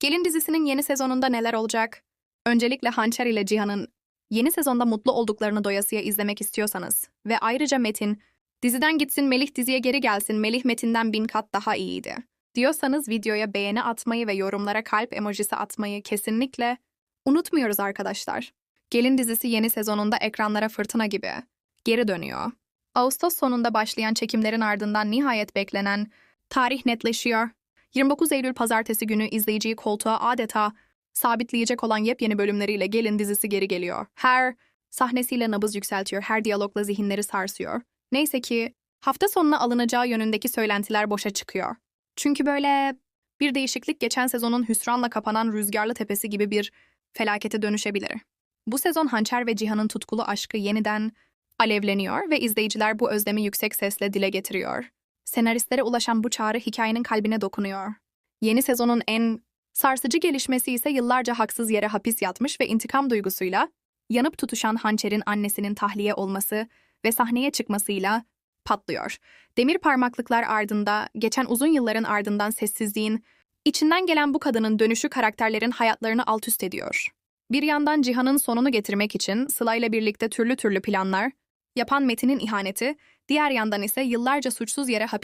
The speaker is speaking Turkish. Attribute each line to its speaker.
Speaker 1: Gelin dizisinin yeni sezonunda neler olacak? Öncelikle Hançer ile Cihan'ın yeni sezonda mutlu olduklarını doyasıya izlemek istiyorsanız ve ayrıca Metin, diziden gitsin Melih diziye geri gelsin Melih Metin'den bin kat daha iyiydi. Diyorsanız videoya beğeni atmayı ve yorumlara kalp emojisi atmayı kesinlikle unutmuyoruz arkadaşlar. Gelin dizisi yeni sezonunda ekranlara fırtına gibi geri dönüyor. Ağustos sonunda başlayan çekimlerin ardından nihayet beklenen tarih netleşiyor. 29 Eylül pazartesi günü izleyiciyi koltuğa adeta sabitleyecek olan yepyeni bölümleriyle Gelin dizisi geri geliyor. Her sahnesiyle nabız yükseltiyor, her diyalogla zihinleri sarsıyor. Neyse ki hafta sonuna alınacağı yönündeki söylentiler boşa çıkıyor. Çünkü böyle bir değişiklik geçen sezonun hüsranla kapanan Rüzgarlı Tepesi gibi bir felakete dönüşebilir. Bu sezon Hançer ve Cihan'ın tutkulu aşkı yeniden alevleniyor ve izleyiciler bu özlemi yüksek sesle dile getiriyor. Senaristlere ulaşan bu çağrı hikayenin kalbine dokunuyor. Yeni sezonun en sarsıcı gelişmesi ise yıllarca haksız yere hapis yatmış ve intikam duygusuyla yanıp tutuşan Hançer'in annesinin tahliye olması ve sahneye çıkmasıyla patlıyor. Demir parmaklıklar ardında, geçen uzun yılların ardından sessizliğin, içinden gelen bu kadının dönüşü karakterlerin hayatlarını alt üst ediyor. Bir yandan Cihan'ın sonunu getirmek için Sıla ile birlikte türlü türlü planlar, yapan Metin'in ihaneti, diğer yandan ise yıllarca suçsuz yere hapis